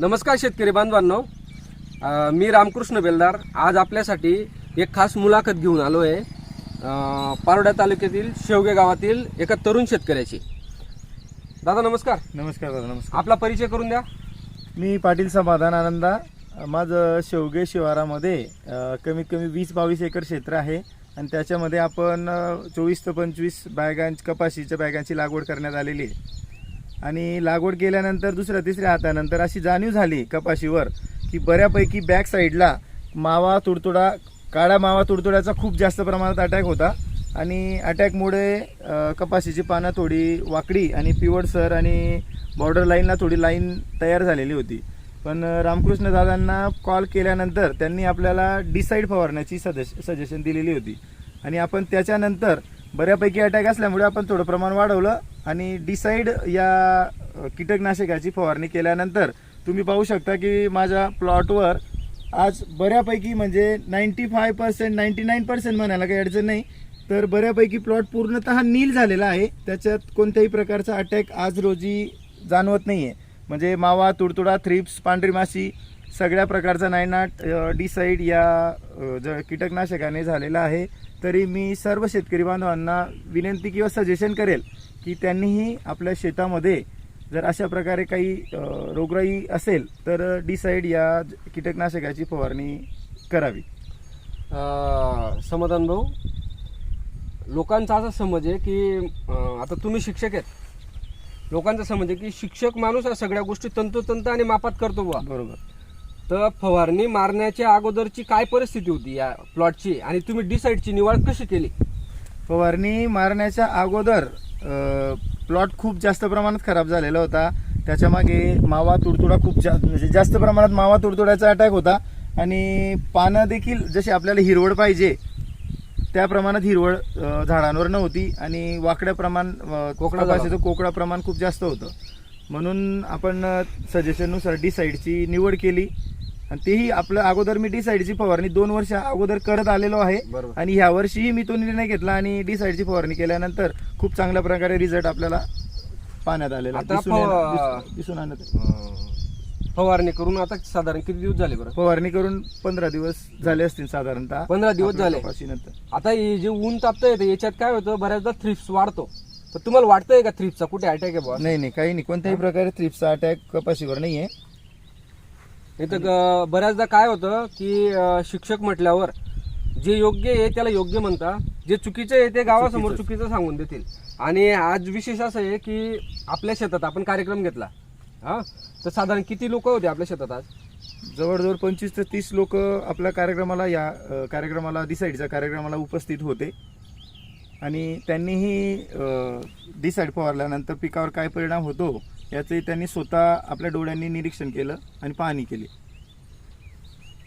नमस्कार शेतकरी बांधवांनो. मी रामकृष्ण बेलदार. आज आपल्यासाठी एक खास मुलाखत घेऊन आलो आहे पारोड्या तालुक्यातील शेवगे गावातील एका तरुण शेतकऱ्याची. दादा नमस्कार. नमस्कार दादा नमस्कार. आपला परिचय करून द्या. मी पाटील समाधान आनंदा. माझं शेवगे शिवारामध्ये कमीत कमी वीस बावीस एकर क्षेत्र आहे. आणि त्याच्यामध्ये आपण चोवीस ते पंचवीस बॅगां कपाशीच्या बॅगांची लागवड करण्यात आलेली आहे. आणि लागवड केल्यानंतर दुसऱ्या तिसऱ्या हातानंतर अशी जाणीव झाली कपाशीवर की बऱ्यापैकी बॅक साईडला मावा तुडतुडा काळा मावा तुडतुड्याचा खूप जास्त प्रमाणात अटॅक होता. आणि अटॅकमुळे कपाशीची पानं थोडी वाकडी आणि पिवळसर आणि बॉर्डर लाईनला थोडी लाईन तयार झालेली होती. पण रामकृष्ण दादांना कॉल केल्यानंतर त्यांनी आपल्याला डिसाईड फवारण्याची सजेश सजेशन दिलेली होती. आणि आपण त्याच्यानंतर बऱ्यापैकी अटॅक असल्यामुळे आपण थोडं प्रमाण वाढवलं. आणि डिसाईड या कीटकनाशकाची फवारणी केल्यानंतर तुम्ही पाहू शकता की माझ्या प्लॉटवर आज बऱ्यापैकी म्हणजे ninety five percent ninety nine percent म्हणायला काही अडचण नाही तर बऱ्यापैकी प्लॉट पूर्णतः नील झालेला आहे. त्याच्यात कोणत्याही प्रकारचा अटॅक आज रोजी जाणवत नाही आहे म्हणजे मावा तुडतुडा थ्रिप्स पांढरी माशी सगळ्या प्रकारचा नायनाट डिसाईड या ज कीटकनाशकाने झालेला आहे तरी मी सर्व शेतकरी बांधवांना विनंती किंवा सजेशन करेल की त्यांनीही आपल्या शेतामध्ये जर अशा प्रकारे काही रोगराई असेल तर डिसाईड या कीटकनाशकाची फवारणी करावी. समाधान भाऊ लोकांचा असा समज आहे की आता तुम्ही शिक्षक आहेत. लोकांचा समज आहे की शिक्षक माणूस या सगळ्या गोष्टी तंतोतंत आणि मापात करतो बरोबर. तर फवारणी मारण्याच्या अगोदरची काय परिस्थिती होती या प्लॉटची आणि तुम्ही डिसाईडची निवड कशी केली? फवारणी मारण्याच्या अगोदर प्लॉट खूप जास्त प्रमाणात खराब झालेला होता. त्याच्यामागे मावा तुडतुडा खूप जास्त म्हणजे जास्त प्रमाणात मावा तुडतुड्याचा अटॅक होता. आणि पानं देखील जशी आपल्याला हिरवळ पाहिजे त्या प्रमाणात हिरवळ झाडांवर नव्हती आणि वाकड्या प्रमाण कोकडा कपाशीचं कोकडा प्रमाण खूप जास्त होतं. म्हणून आपण सजेशननुसार डी साईडची निवड केली. आणि तेही आपलं अगोदर मी डी साईडची फवारणी दोन वर्ष अगोदर करत आलेलो आहे. बरोबर. आणि ह्या वर्षीही मी तो निर्णय घेतला आणि डी साईडची फवारणी केल्यानंतर खूप चांगल्या प्रकारे रिझल्ट आपल्याला पाहण्यात आलेला आता दिसून फव- येणार- दिसून- दिसून आणत आहे. फवारणी करून आता साधारण किती दिवस झाले बरं? फवारणी करून पंधरा दिवस झाले असतील साधारणतः. पंधरा दिवस झाले. कपाशीनंतर आता हे जे ऊन तापतं येतं याच्यात काय होतं? बऱ्याचदा थ्रिप्स वाढतो. तर तुम्हाला वाटतंय का थ्रिप्सचा कुठे अटॅक आहे बुवा? नाही नाही काही नाही. कोणत्याही प्रकारे थ्रिप्सचा अटॅक कपाशीवर नाहीये. ग- बऱ्याचदा काय होतं की अं, शिक्षक म्हटल्यावर जे योग्य आहे त्याला योग्य म्हणता जे चुकीचं आहे ते गावासमोर चुकीचं. चुकीचं सांगून देतील. आणि आज विशेष असं आहे की आपल्या शेतात आपण कार्यक्रम घेतला हा? तर साधारण किती लोक होते आपल्या शेतात आज? जवळजवळ पंचवीस ते तीस लोक आपल्या कार्यक्रमाला या अ, कार्यक्रमाला डिसाईडच्या कार्यक्रमाला उपस्थित होते. आणि त्यांनीही डिसाईड फवारल्यानंतर पिकावर काय परिणाम होतो याचंही त्यांनी स्वतः आपल्या डोळ्यांनी निरीक्षण केलं आणि पाहणी केली.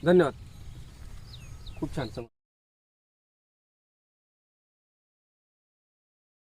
धन्यवाद. खूप छान.